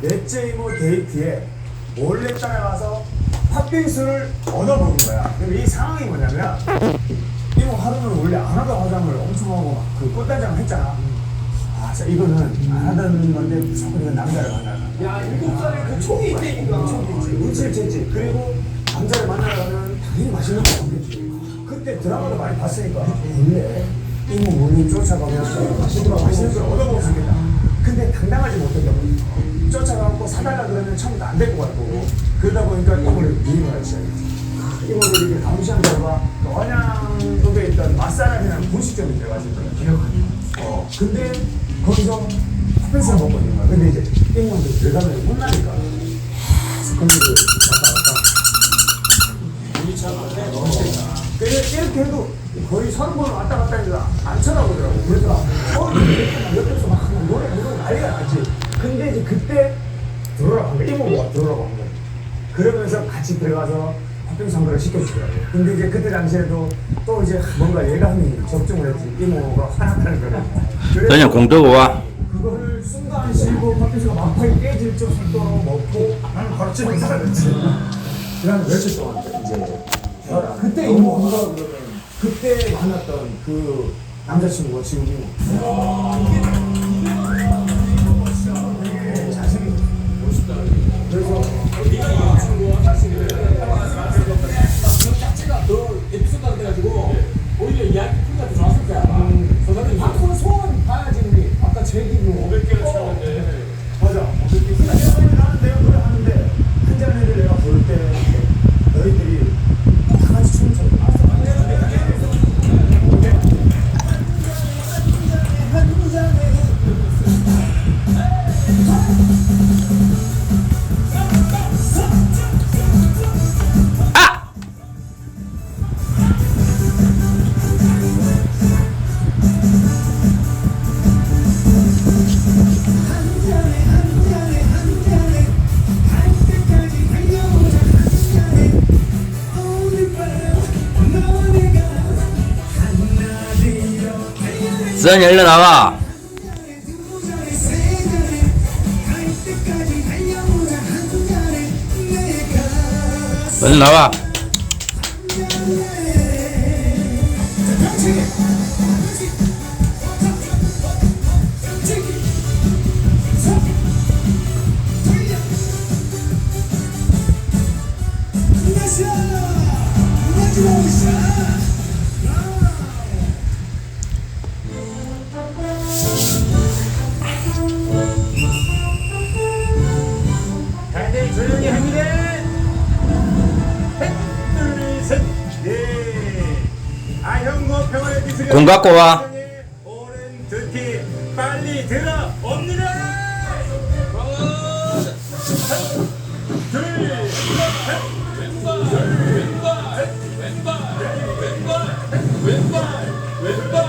넷째 이모 데이트에 몰래 따라가서 팥빙수를 얻어먹은 거야. 그럼 이 상황이 뭐냐면 이모 하루는 원래 안 하던 화장을 엄청 하고 막그 꽃단장을 했잖아. 아, 자 이거는 안 하던 건데 무조건 이건 남자를 만나라. 야 일곱 살에 그 총이 있다니까. 눈치를 챘지. 그리고 남자를 만나러 가면 당연히 맛있는 거 먹겠지. 그때 드라마도 많이 봤으니까 원래 이모 몰래 쫓아가면 맛있는 걸 있겠다. 근데 당당하지 못했다고. 쫓아가고 사달라 그러면 처음부터 안 될 것 같고 그러다 보니까 이모를 미행을 하기 시작했지. 이모를 이렇게 감시한 결과 그 언양동에 있던 마사라이라는 분식점이 돼가지고 기억하니. 어. 근데 거기서 팥빙수를 먹고 있는 거야. 근데 이제 이모한테 들어가면 혼나니까. 스펀지를 왔다 갔다. 그래서 이렇게 해도 거의 서너 번 왔다 갔다 했는데 안 쳐다보더라고. 그래서 이렇게 막 옆에서 막 노래 부르고 난리가 났지. 근데 이제 그때 거야. 이모가 들어오라고 한 거야. 그러면서 같이 들어가서 한 그릇 시켜주더라고. 근데 이제 그때 당시에도 또 이제 뭔가 예감이 접종을 했지. 이모가 화났다는 거를. 그냥 공도고 와. 그거를 순간 실고 팥빙수가 막판에 깨질 정도로 먹고 나는 바로 집에 사라졌지. 그다음에 며칠 동안 이제 그때 이모가 그때 만났던 그 남자친구가 지금 이 선 열려 나와. 얼른 나와. 다 조용히 합니다. 둘, 셋, 넷. 아형고 평화의 기술이 공 갖고 와. 오른 두티 빨리 들어 옵니다. 왼발, 왼발, 왼발, 왼발, 왼발,